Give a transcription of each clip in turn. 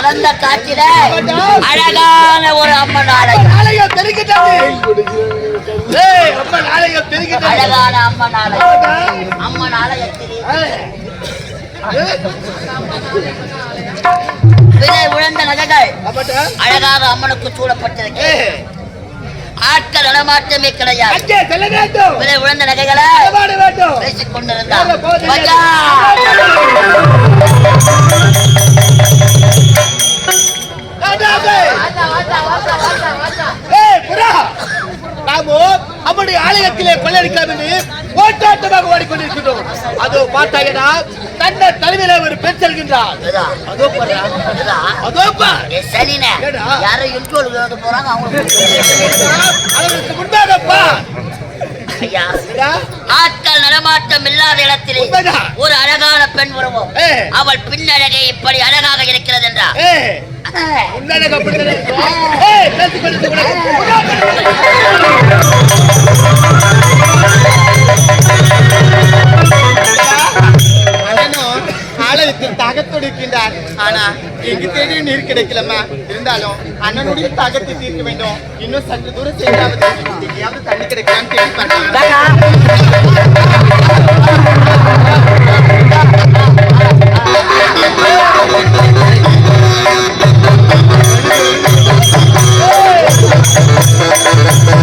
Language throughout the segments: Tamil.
கலந்த காட்சியில அழகான ஒரு அம்மன் ஆலயம். அழகான அம்மன் ஆலயம். அம்மன் ஆலயத்தில் உழந்த நகைகள் அழகாக அம்மனுக்கு சூடப்பட்டிருக்கு ஆட்கள் நடமாட்டமே கிடையாது. விலை உழந்த நகைகளை பேசிக் கொண்டிருந்தார் மாட்டாது நாமோ நம்முடைய ஆலயத்திலே கொள்ளடிக்கலாம் என்று ஓட்டாட்டமாக ஓடிக்கொண்டிருக்கின்றோம். அதோ பார்த்தாங்கன்னா தன்னை தலைமையில ஒரு பெண் செல்கின்றார் அதோ அதோ அவர்களுக்கு முன்பாக ஆட்கள் நடமாட்டம் இல்லாத இடத்தில் ஒரு அழகான பெண் உருவம். அவள் பின்னழகை இப்படி அழகாக இருக்கிறது என்றார். தாகத்துடிக்கின்றார் ஆனா எங்கு தேடிய நீர் கிடைக்கலம்மா இருந்தாலும் அண்ணனுடைய தாகத்தை தீர்க்க வேண்டும். இன்னும் சற்று தூரம் செய்யாவது எங்கேயாவது தண்ணி கிடைக்கலாம்னு Thank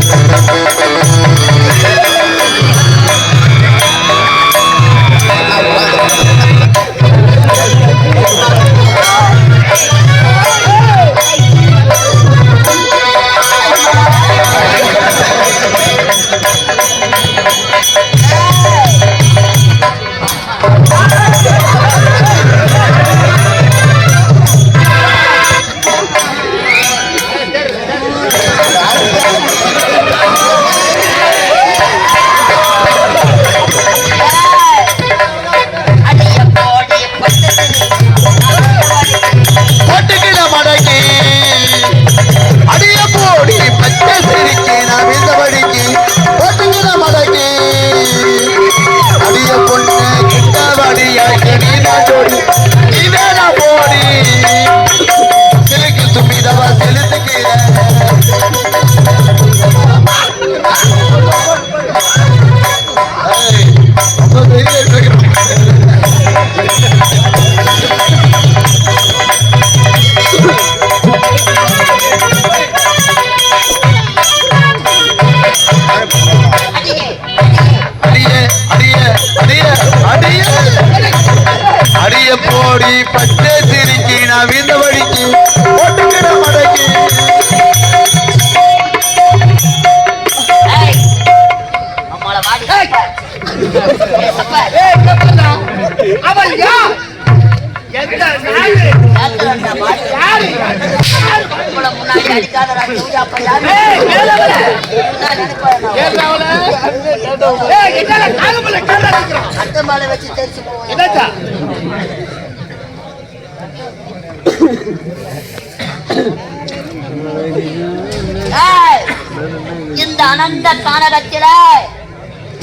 இந்த அனந்த கானகத்தில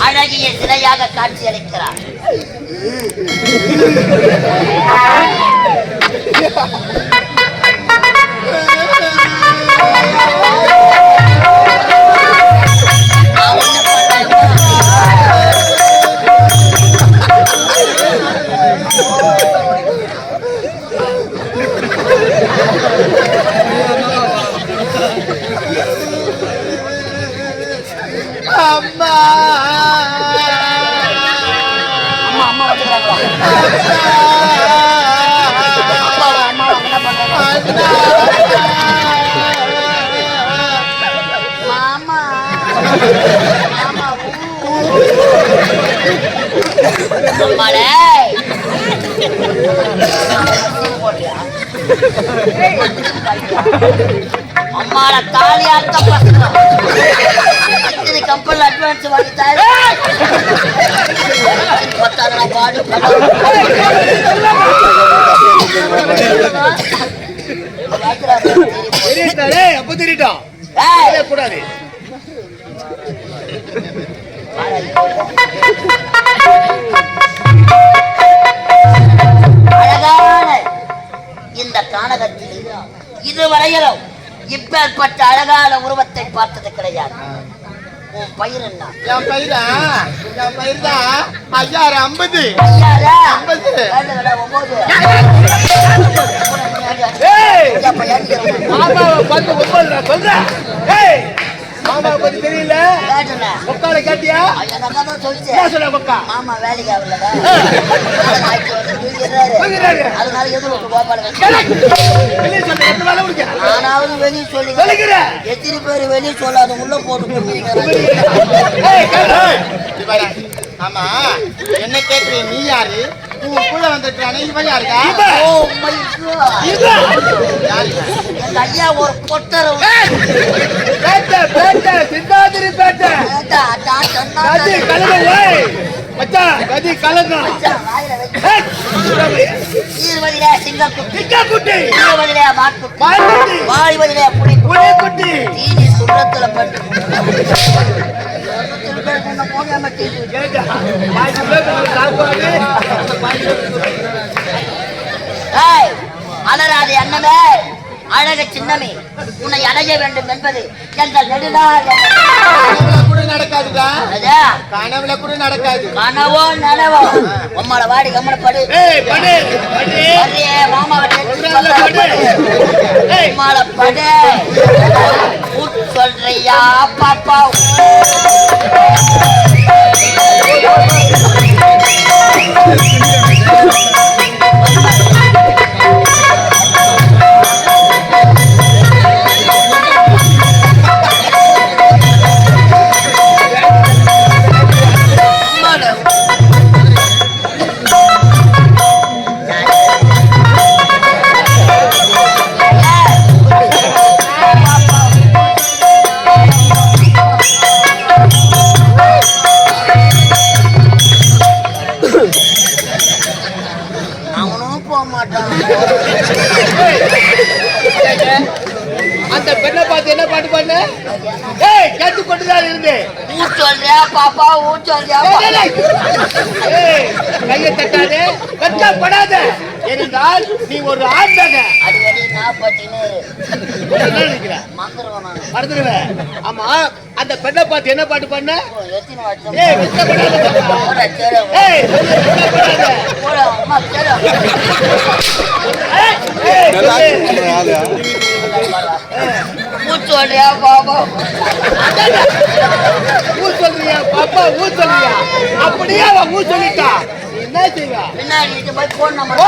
அழகிய சிலையாக காட்சியளிக்கிறார் அளிக்கிறார் அம்மா அம்மா மாமா மாமா அம்மாடே தாலி இத்தனை கம்பெனில் அட்வான்ஸ் வாங்கி தாரு பாடு. தெரியுதாடே அப்ப தெரியுட்டோம் கூடாது. அழகான இந்த கானகத்தில் இதுவரையிலும் இப்பேற்பட்ட அழகான உருவத்தை பார்த்தது கிடையாது. உன் பயிர் என்ன? என் பயிரா? என் பயிர் தான் ஐயாயிரம் ஐம்பது. ஐயாரா? ஐம்பது. ஒன்பது. ஒன்பது சொல்றேன் மாமாவை பத்தி தெரியல. உட்கார கேட்டியா? ஐயா, நான் தான் சொல்லிச்சே. என்ன சொன்ன உக்கா மாமா வேலைக்கு. தூங்கிடுறாரு. அதனால கோபால வச்சு. வெளியே சொல்ல எத்தனை சொல்லி பேர் வெளியே சொல்லாத உள்ள போட்டு. ஆமா என்ன கேக்குறீங்க நீ யாரு? உன் கூட வந்திருக்கானே இவன் யாருக்கா? எங்க ஐயா ஒரு பொட்டரை பேட்டை, பேட்டை, சிந்தாதிரி பேட்டை. கதி கலங்க, ஓய். மச்சான், கதி கலங்க. ஈர்வதிலே சிங்கக்குட்டி. நிக்கா குட்டி, ஈர்வதிலே மாட்டுக்குட்டி! மான்குட்டி, வாழ்வதிலே புலி புலி குட்டி. தீனி சுரத்துல பட்டு மோதியாம தீனி கேட்டா, பேசுறது சாப்பாடு. ஏய், அண்ணமே அழக சின்னமே. உன்னை அடைய வேண்டும் என்பது எங்கள் நெடுநாள் கூட நடக்காதுடா. அதா, கனவுல கூட நடக்காது. கனவோ நனவோ? உம்மள வாடி ஏய், படு, மாமாவை சொல்றான்ல, படு. சொல்றியா பாப்பா அவனும் என்ன பாட்டு பண்ண ஏய் கேட்டு கொண்டுதான் இருந்தேன். ஊ சொல்றியா பாப்பா? ஊ சொல்றியா ஏய், கையை தட்டாதே வெட்கப்படாத. ஏனென்றால் நீ ஒரு அது வழி நான் மறந்துடுவேன் ஆமா அந்த பெண்ணை பார்த்து என்ன பாட்டு பண்ண எத்தனை வருஷம்? ஏய் வெட்கப்படாத போட தேட ஏய் வெட்கப்படாத. போட அம்மா தேட ஏய், ஏய், சொல்லு. ஊ சொல்றியா பாப்பா அதானே. ஊ சொல்றியா பாப்பா ஊ சொல்றியா? அப்படியே அவன் ஊ சொல்லிட்டா நீ என்ன செய்வ பின்னாடி இது போய் போன் நம்பர்.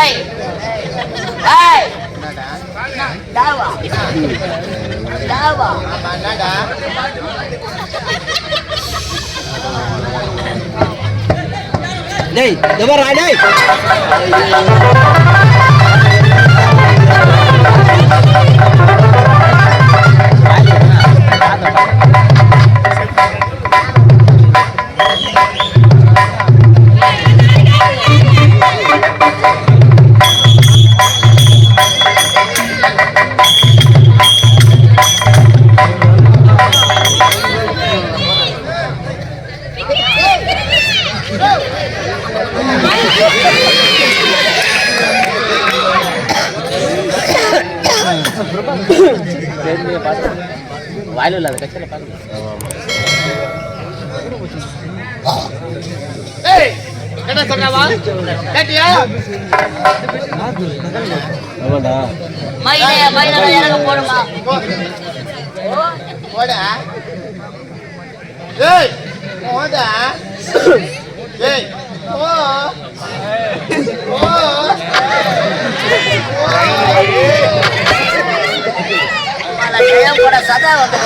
ஏய் ஏய். ஆமா என்னடா? டேய் எவரா டேய் ஏய் என்ன சொல்றவா கேட்டியா? மயிலே மயிலே இறங்க போடுமா போடா. ஏய் போடா. ஏய் போ மலை ஜெயம் கூட சதா வந்து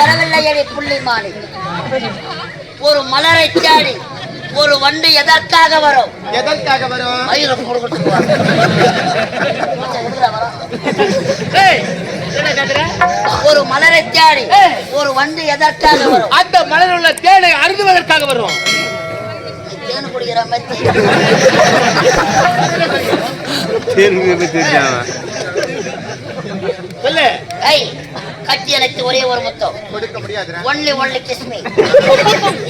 வரவில்லை எடி புள்ளிமானி ஒரு மலரை சாடி. ஒரு வண்டு எதற்காக வரும்? எதற்காக வரும்? மயிரம் கொடுக்கட்டு ஏய் என்ன கேக்குற? ஒரு மலரை தேடி ஒரு வண்டு எதற்காக வரும்? அந்த மலரில் உள்ள தேனை அருந்துவதற்காக வருவோம் தேன் குடிக்கிற மாதிரி. சொல்லு. ஐய் கட்டி அணைத்து ஒரே ஒரு முத்தம். கொடுக்க முடியாதுடா. Only only kiss me.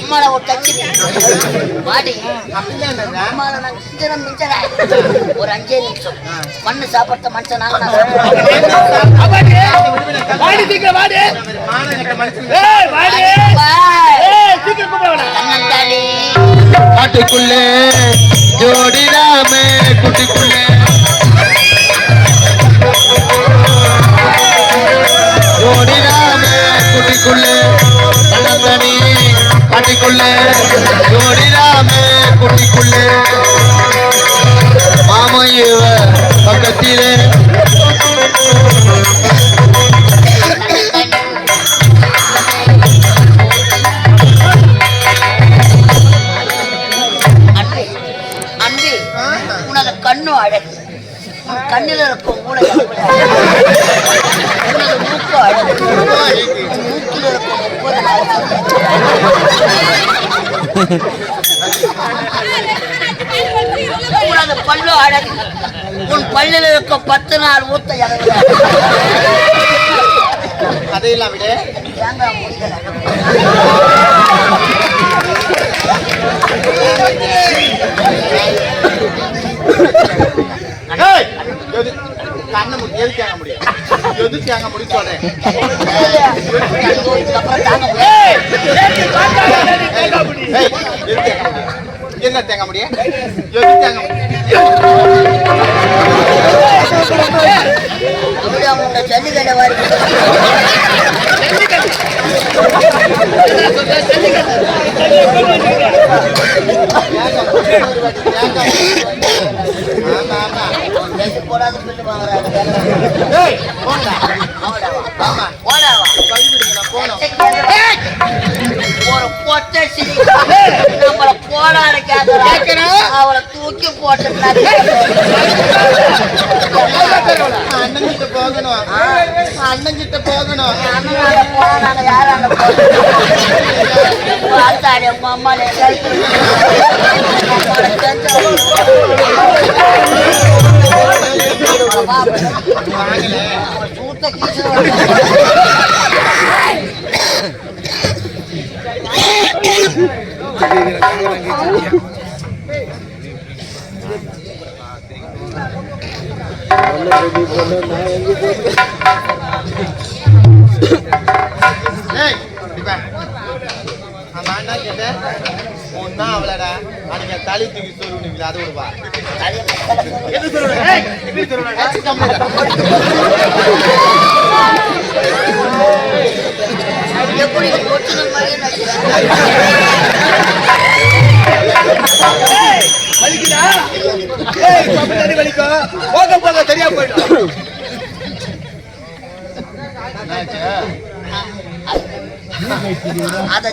உம்மால ஒரு டச்சு வாடி. உம்மால நான் ஒரு அஞ்சே நிமிஷம். மண்ணு சாப்பிட்ட மனுஷன் நாங்க வாடி சீக்கிரம் வாடி. காட்டுக்குள்ளே ஜோடி ராமே குட்டிக்குள்ளே பட்டிக்குள்ளே ஜோடி குட்டிக்குள்ளே. மாமையுவ பக்கத்திலே. பல்லு அழகு உன் பல்லில் இருக்கும் பத்து நாள் ஊத்த அழகு அதையெல்லாம் விட. கண்ணை முடி எது தேங்க முடியும் எது தேங்க முடியும் சொல்றேன் இதுக்கப்புறம் தாங்க முடியாது. ஏய் ஏய் பாத்தாடா நீ கேட்க முடியும் ஏய் எது தேங்க முடியும் என்ன தேங்க முடியும் போடாத பில்லு வாங்குறாங்க ஓடாவா ஆமா ஓடாவா கழுவி ஒரு பொட்டை சிரி. நம்மள போடாத கேக்குறான் அவளை தூக்கி போட்டு அண்ணன் கிட்ட போகணும். அண்ணன் கிட்ட போகணும். அண்ணனால போனாங்க யாரால பார்த்தாடி உங்க அம்மா சூத்த கீச்சு ஏய் இப்படி வா. ஆமா என்ன கேட்டேன் ஒன்னா அவளடா. அன்னைக்கு தலை தூக்கி சொல்லுவீங்களா அது விடுவா எது எப்படி அதை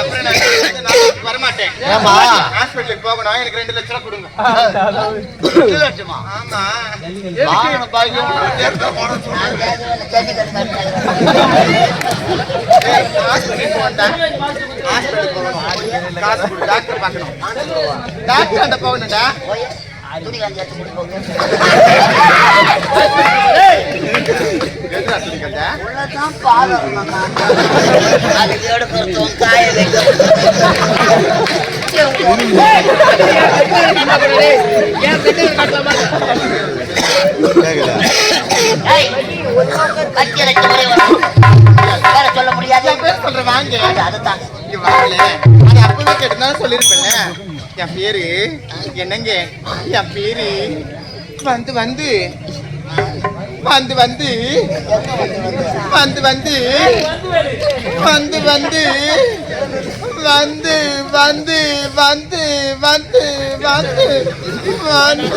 அப்புறம் வரமாட்டேன் ஹாஸ்பிட்டலுக்கு போகணும். எனக்கு ரெண்டு லட்சம் கொடுங்க ரெண்டு லட்சமா ஆமா ஹாஸ்பிட்டலுக்கு ஹாஸ்பிட்டலுக்கு போகணும். டாக்டர் பார்க்கணும். டாக்டர் அந்த போகணும்டா துணி காஞ்சாச்சு முடி உள்ளதான் பாதம் அது ஏடு பொறுத்தவன் காய வேற சொல்ல முடியாது சொல்றேன் வாங்க அதுதான் அப்பவே கேட்டுதான் சொல்லிருப்பேன் என் பேரு என்னங்க என் பேரு வந்து வந்து வந்து வந்து வந்து வந்து வந்து வந்து வந்து வந்து வந்து வந்து வந்து வந்து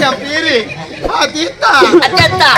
என் பேரு Ah, அத்தீத்தா அத்தீத்தா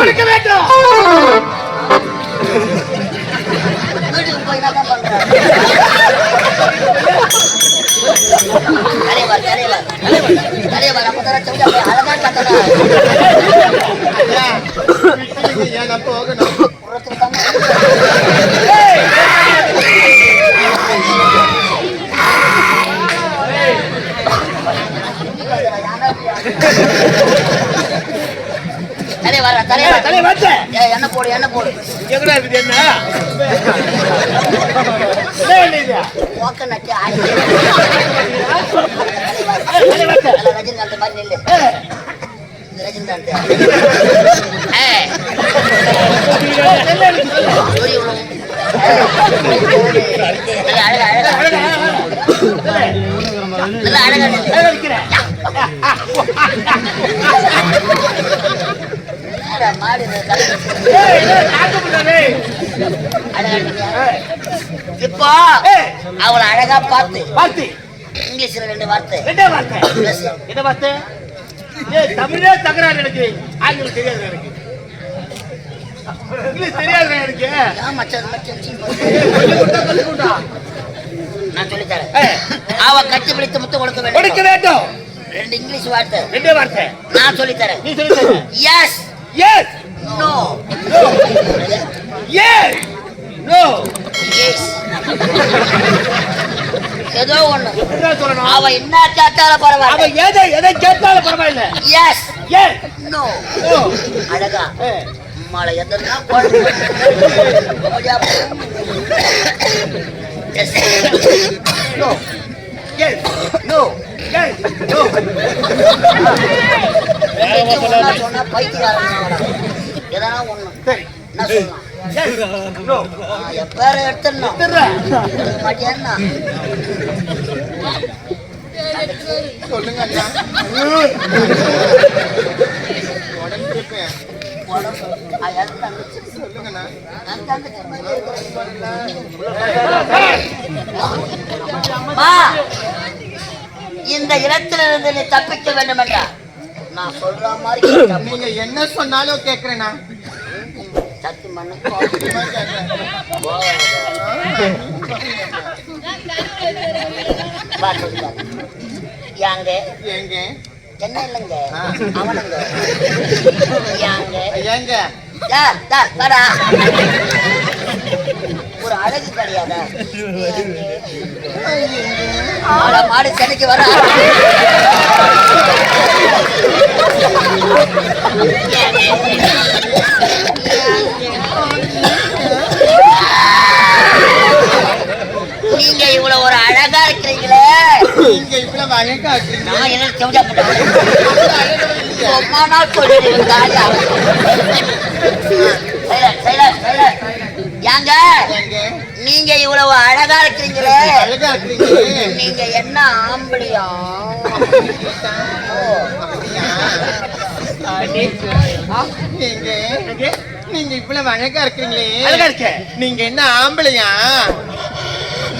கொடுக்க வேண்டும். ஏன் அப்போ போகணும் என்ன போடு என்ன போடு. எங்கடா இருக்குது என்ன ரஜினிகாந்த் மாதிரி நில்லு. ரஜினிகாந்த். அழகா அழகா. அழகா அழகா இப்போ அவளை அழகா பார்த்து பார்த்து இங்கிலீஷ்ல ரெண்டு வார்த்தை ரெண்டே வார்த்தை என்ன வார்த்தை தமிழே தகராறு எனக்கு ஆங்கிலம் தெரியாது எனக்கு இங்கிலீஷ் தெரியாது எனக்கு நான் சொல்லித்தரேன் அவ கட்டி பிடித்து முத்து கொடுக்க கொடுக்க வேண்டும் ரெண்டு இங்கிலீஷ் வார்த்தை ரெண்டே வார்த்தை நான் சொல்லித்தரேன் நீ சொல்லி yes yes yes no yes no yes ஏதோ ஒண்ணு. என்ன சொல்லணும்? அவ என்ன கேட்டாலும் அவ பரவாயில்ல எதை எதை கேட்டாலும் பரவாயில்ல. எஸ் எஸ் நோ நோ அழகா. மழை எதுனா no yes no yes no சொன்னா பைத்தியம் எதனா ஒண்ணு சரி என்ன சொல்லலாம் இந்த இடத்திலிருந்து நீ தப்பிக்க வேண்டும் என்றார் நான் சொல்ற மாதிரி நீங்க என்ன சொன்னாலும் கேக்குறேண்ணா சத்து மண்ணு யாங்க? ஏங்க என்ன இல்லைங்க. அவனுங்க. யாங்க? ஏங்க யார் யார் வாடா. ஒரு அழகு கிடையாதா. மாடு சென்னைக்கு வர நீங்க இவ்வளவு ஒரு அழகா இருக்கிறீங்களே. நீங்க இவ்வளவு அழகா இருக்கீங்க நான் என்ன செஞ்சா போட்டேன்? சும்மா நான் சொல்லிடுவேன் ஏங்க நீங்க இவ்வளவு அழகா இருக்கிறீங்களே. அழகா இருக்கிறீங்களே நீங்க என்ன ஆம்பளியா? நீங்க இவ்வளவு அழகா இருக்கீங்களே அழகா இருக்க நீங்க என்ன ஆம்பளையா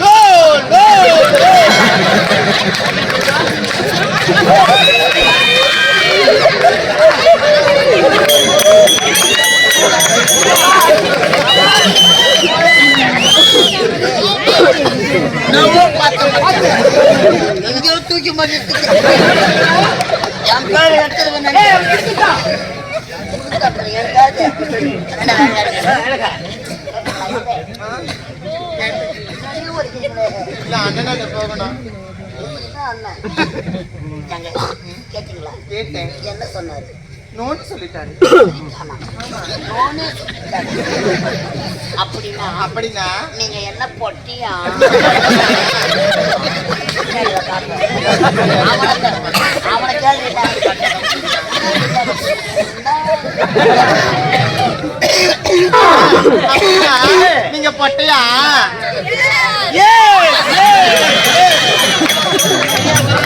Oh, தூக்கி மாட்டிட்டு என் பேர் எடுத்துருவேன் போகணும் கேட்டீங்களா என்ன சொன்னாரு? நோன்னு சொல்லிட்டாரு. அப்படின்னா அப்படின்னா? நீங்க என்ன பொட்டியா? அவனை கேள்விட்டா நீங்க பொட்டையா?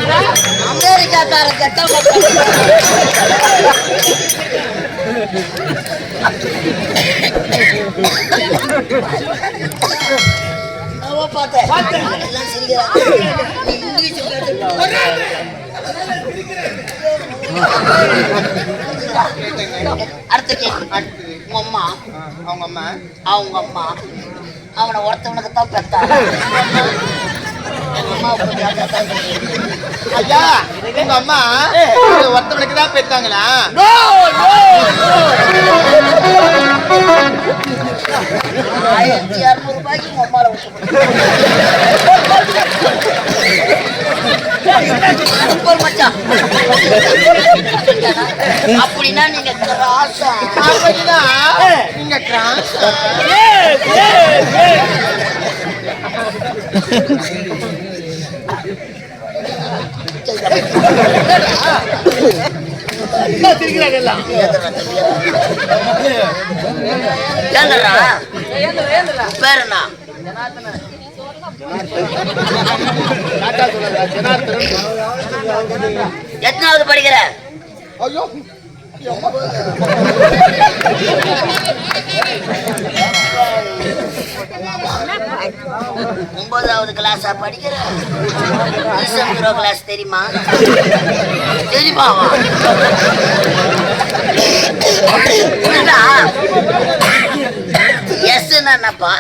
Yes, yes. அமெரிக்காக்கார கெட்ட பார்த்தேன் எல்லாம் சிரிக்கிறாங்க அடுத்த கேள்வி உங்க அம்மா அவங்க அம்மா அவங்க அம்மா அவனை ஒருத்தவனுக்கு தான் பெத்தாங்க அம்மா கொஞ்சம் ஐயா உங்க அம்மா ஒருத்தவனுக்கு தான் no. ஆயிரத்தி இரநூறு ரூபாய்க்கு உங்க அம்மாவை விட்டு சூப்பர் மச்சான். அப்படின்னா நீங்க கிராஸா அப்படின்னா நீங்க? Yes, yes, yes. என்ன சிரிக்கிறாங்க எல்லாம் ஏந்தரா பேர் என்ன எத்தனாவது படிக்கிற? ஐயோ. ஒன்பதாவது கிளாஸா படிக்கிற? கிளாஸ் தெரியுமா? தெரியுமா? எஸ் என்னப்பா?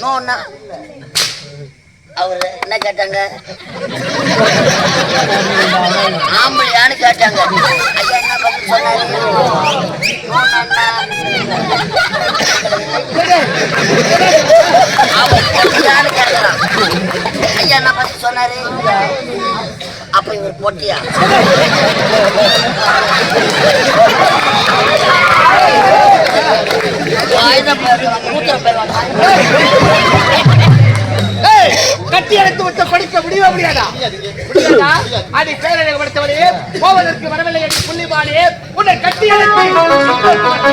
நோன்னா அவரு என்ன கேட்டாங்க? ஆம்பளையான்னு கேட்டாங்க. ஐயா என்ன பதில் சொன்னாரு? நோன்னா அவர் பொட்டியான்னு கேட்கிறான். ஐயா என்ன பத்தி சொன்னாரு? அப்ப இவர் பொட்டியா? ஆயுதம் மூத்திரம் பெறுவாங்க கட்டி அடைத்து வைத்த படிக்க முடியும் முடியாதா? முடியாதா? அதை பேரழக படுத்தவரே போவதற்கு வரவில்லை என்று புள்ளிமானே உன்னை கட்டி அடைத்து